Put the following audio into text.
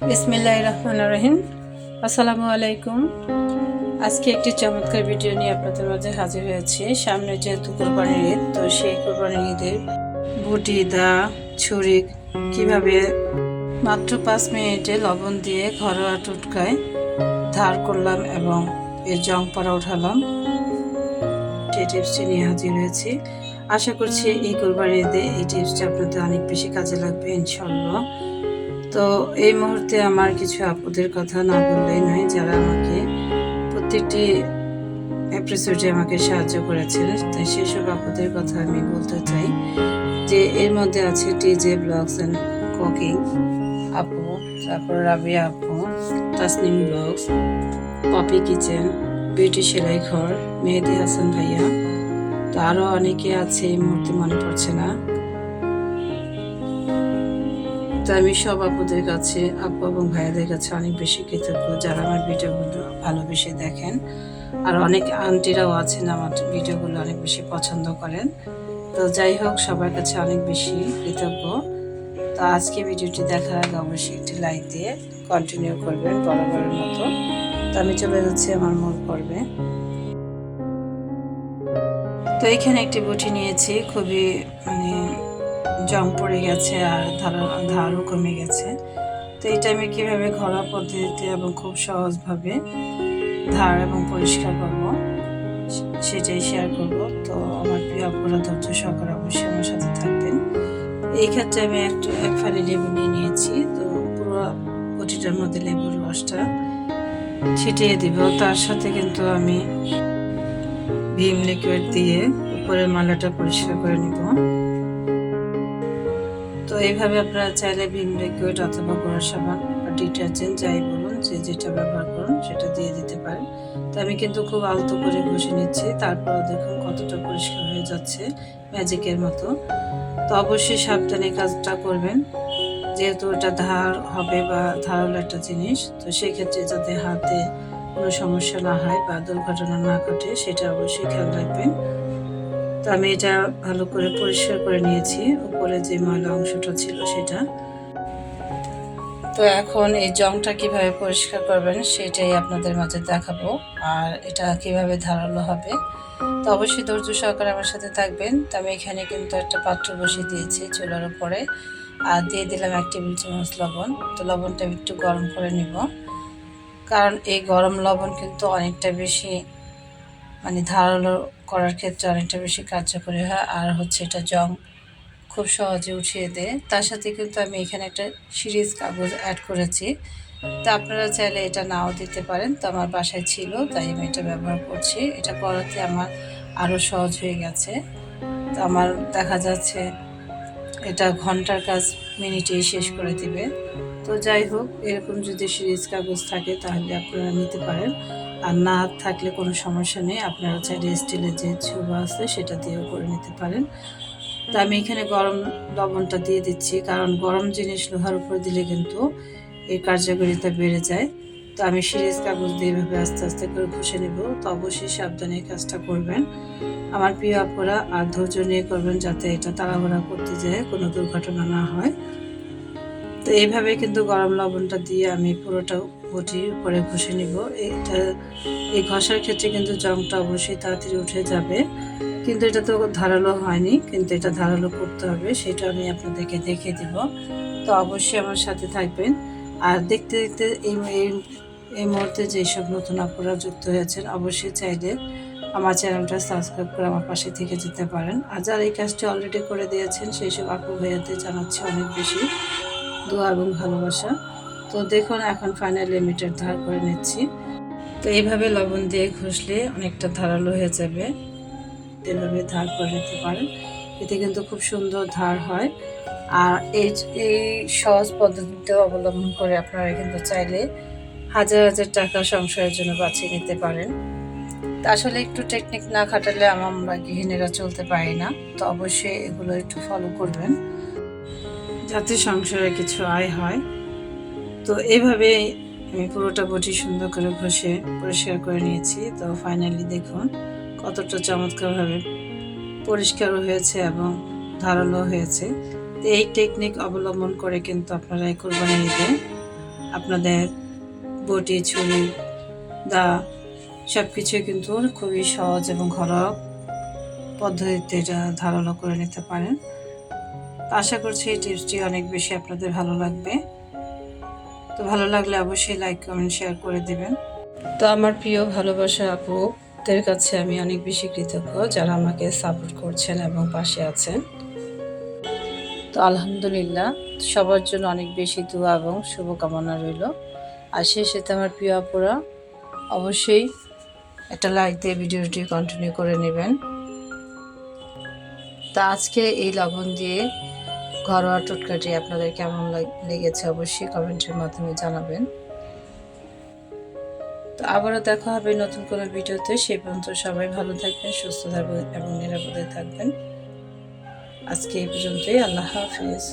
রহমান রহিম। আসসালামু আলাইকুম। আজকে একটি চমৎকার ভিডিও নিয়ে আপনাদের মাঝে হাজির হয়েছি। সামনে যেহেতু কোরবানির ঈদ, তো সেই কোরবানির ঈদের বুটি, দা, ছুরি কীভাবে মাত্র পাঁচ মিনিটে লবণ দিয়ে ঘরোয়া টুটকায় ধার করলাম এবং এর জং পরা উঠালাম, সেই টিপসটি নিয়ে হাজির হয়েছি। আশা করছি এই কোরবানির ঈদে এই টিপসটি আপনাদের অনেক বেশি কাজে লাগবে ইনশাল্লাহ তো এই মুহূর্তে আমার কিছু আপুদের কথা না বললেই নয়, যারা আমাকে প্রত্যেকটি এপিসোডে আমাকে সাহায্য করেছেন। তাই সেসব আপুদের কথা আমি বলতে চাই যে, এর মধ্যে আছে টিজে ব্লগস অ্যান্ড কুকিং আপু, তারপর রাবিয়া আপু, Tasnim blogs, Popy kitchen, beauty সেলাই ঘর, মেহেদি হাসান ভাইয়া। তো আরও অনেকে আছে এই মুহূর্তে মনে পড়ছে না। তো আমি সব আপুদের কাছে, আপু এবং ভাইয়াদের কাছে অনেক বেশি কৃতজ্ঞ, যারা আমার ভিডিওগুলো ভালোবেসে দেখেন। আর অনেক আন্টিরাও আছেন, আমার ভিডিওগুলো অনেক বেশি পছন্দ করেন। তো যাই হোক, সবার কাছে অনেক বেশি কৃতজ্ঞ। তো আজকে ভিডিওটি দেখার আগে অবশ্যই একটি লাইক দিয়ে কন্টিনিউ করবেন বরাবরের মতো। তো আমি চলে যাচ্ছি আমার মূল পর্বে। তো এখানে একটি বুটি নিয়েছি, খুবই মানে জং পড়ে গেছে আর ধারা, ধারও কমে গেছে। তো এটা আমি কীভাবে ঘরোয়া পদ্ধতিতে এবং খুব সহজভাবে ধার এবং পরিষ্কার করব সেটাই শেয়ার করব। তো আমার প্রিয় অপরাধ ধৈর্য সহকারে অবশ্যই আমার সাথে থাকবেন। এই ক্ষেত্রে আমি একটু, এক ফালি লেবু নিয়ে নিয়েছি। তো পুরো বটিটার মধ্যে লেবুর রসটা ছিটিয়ে দিব। তার সাথে কিন্তু আমি ভীম লিকুইড দিয়ে উপরের মালাটা পরিষ্কার করে নিব। এইভাবে আপনারা চাইলে ভীম লিকুইড অথবা গোড়া সাবান বা ডিটারজেন্ট যাই বলুন, যে যেটা ব্যবহার করুন, সেটা দিয়ে দিতে পারেন। তো আমি কিন্তু খুব আলতো করে ঘষে নিচ্ছি, তারপর দেখুন কতটা পরিষ্কার হয়ে যাচ্ছে ম্যাজিকের মতো। তো অবশ্যই সাবধানে কাজটা করবেন, যেহেতু এটা ধার হবে বা ধারালো একটা জিনিস, তো সেক্ষেত্রে যাতে হাতে কোনো সমস্যা না হয় বা দুর্ঘটনা না ঘটে, সেটা অবশ্যই খেয়াল রাখবেন। তো আমি এটা ভালো করে পরিষ্কার করে নিয়েছি। উপরে যে ময়লা অংশটা ছিল সেটা। তো এখন এই জংটা কীভাবে পরিষ্কার করবেন সেটাই আপনাদের মাঝে দেখাবো। আর এটা কীভাবে ধারালো হবে, তো অবশ্যই ধৈর্য সহকারে আমার সাথে থাকবেন। তো আমি এখানে কিন্তু একটা পাত্র বসিয়ে দিয়েছি চুলার উপরে। আর দিয়ে দিলাম এক টেবিল চামচ লবণ। তো লবণটা একটু গরম করে নিব। কারণ এই গরম লবণ কিন্তু অনেকটা বেশি মানে ধারালো করার ক্ষেত্রে অনেকটা বেশি কার্যকরী হয়। আর হচ্ছে এটা জং খুব সহজে উঠিয়ে দেয়। তার সাথে কিন্তু আমি এখানে একটা সিরিজ কাগজ অ্যাড করেছি। তা আপনারা চাইলে এটা নাও দিতে পারেন। তো আমার বাসায় ছিল, তাই আমি এটা ব্যবহার করছি। এটা করাতে আমার আরও সহজ হয়ে গেছে। তো আমার দেখা যাচ্ছে এটা ঘণ্টার কাজ মিনিটেই শেষ করে দিবে। তো যাই হোক, এরকম যদি সিরিজ কাগজ থাকে, তাহলে আপনারা নিতে পারেন। আর না থাকলে কোনো সমস্যা নেই। আপনারা চাইলে স্টিলের যে ছোবা আছে সেটা দিয়েও করে নিতে পারেন। তো আমি এখানে গরম লবণটা দিয়ে দিচ্ছি, কারণ গরম জিনিস লোহার উপর দিলে কিন্তু এর কার্যকারিতা বেড়ে যায়। তো আমি সিরিজ কাগজ দিয়ে এভাবে আস্তে আস্তে করে ঘষে নেব। তো অবশ্যই সাবধানে এই কাজটা করবেন। আমার প্রিয় আপুরা, আর ধৈর্য নিয়ে করবেন যাতে এটা তাড়াহুড়া করতে যায়, কোনো দুর্ঘটনা না হয়। তো এইভাবে কিন্তু গরম লবণটা দিয়ে আমি পুরোটা বটি উপরে ঘষে নিব। এটা, এই ঘষার ক্ষেত্রে কিন্তু জংটা অবশ্যই তাড়াতাড়ি উঠে যাবে। কিন্তু এটা তো ধারালো হয়নি, কিন্তু এটা ধারালো করতে হবে, সেটা আমি আপনাদেরকে দেখিয়ে দিব। তো অবশ্যই আমার সাথে থাকবেন। আর দেখতে দেখতে এই এই- মুহূর্তে যেসব নতুন আপনারা যুক্ত হয়েছেন, অবশ্যই চাইলে আমার চ্যানেলটা সাবস্ক্রাইব করে আমার পাশে থেকে যেতে পারেন। আর যারা এই কাজটি অলরেডি করে দিয়েছেন সেই সব আপু ভাইয়াদের জানাচ্ছি অনেক বেশি। দোয়া এবং ভালোবাসা। তো দেখুন, এখন ফাইনালি মিটার ধার করে নিচ্ছি। তো এইভাবে লবণ দিয়ে ঘষলে অনেকটা ধারালো হয়ে যাবে। এভাবে ধার করে নিতে পারেন। এতে কিন্তু খুব সুন্দর ধার হয়। আর এই এই সহজ পদ্ধতিতে অবলম্বন করে আপনারা কিন্তু চাইলে হাজার হাজার টাকা সংসারের জন্য বাঁচিয়ে নিতে পারেন। তা আসলে একটু টেকনিক না খাটালে আমরা গৃহিণীরা চলতে পারি না। তো অবশ্যই এগুলো একটু ফলো করবেন। যাতে সংসারে কিছু আয় হয়। তো এইভাবে আমি পুরোটা বটি সুন্দর করে ঘষে পরিষ্কার করে নিয়েছি। তো ফাইনালি দেখুন কতটা চমৎকারভাবে পরিষ্কারও হয়েছে এবং ধারালো হয়েছে। তো এই টেকনিক অবলম্বন করে কিন্তু আপনারা এই কোরবানি ঈদে আপনাদের বটি, ছুরি, দা সব কিছুই কিন্তু খুবই সহজ এবং ঘরোয়া পদ্ধতিতে এটা ধারণা করে নিতে পারেন। আশা করছি এই টিপসটি অনেক বেশি আপনাদের ভালো লাগবে। তো ভালো লাগলে অবশ্যই লাইক কমেন্ট শেয়ার করে দিবেন। তো আমার প্রিয় ভালোবাসা আপুদের কাছে আমি অনেক বেশি কৃতজ্ঞ যারা আমাকে সাপোর্ট করছেন এবং পাশে আছেন। তো আলহামদুলিল্লাহ, সবার জন্য অনেক বেশি দোয়া এবং শুভকামনা রইল। আর সাথে আমার প্রিয় আপুরা, অবশ্যই একটা লাইক দিয়ে ভিডিওটি কন্টিনিউ করে নেবেন। তা আজকে এই লবণ দিয়ে ঘরোয়া টোটকাটি আপনাদের কেমন লেগেছে অবশ্যই কমেন্টের মাধ্যমে জানাবেন। তো আবারও দেখা হবে নতুন কোনো ভিডিওতে। সেই পর্যন্ত সবাই ভালো থাকবেন, সুস্থ থাকবেন এবং নিরাপদে থাকবেন। আজকে এই পর্যন্তই। আল্লাহ হাফিজ।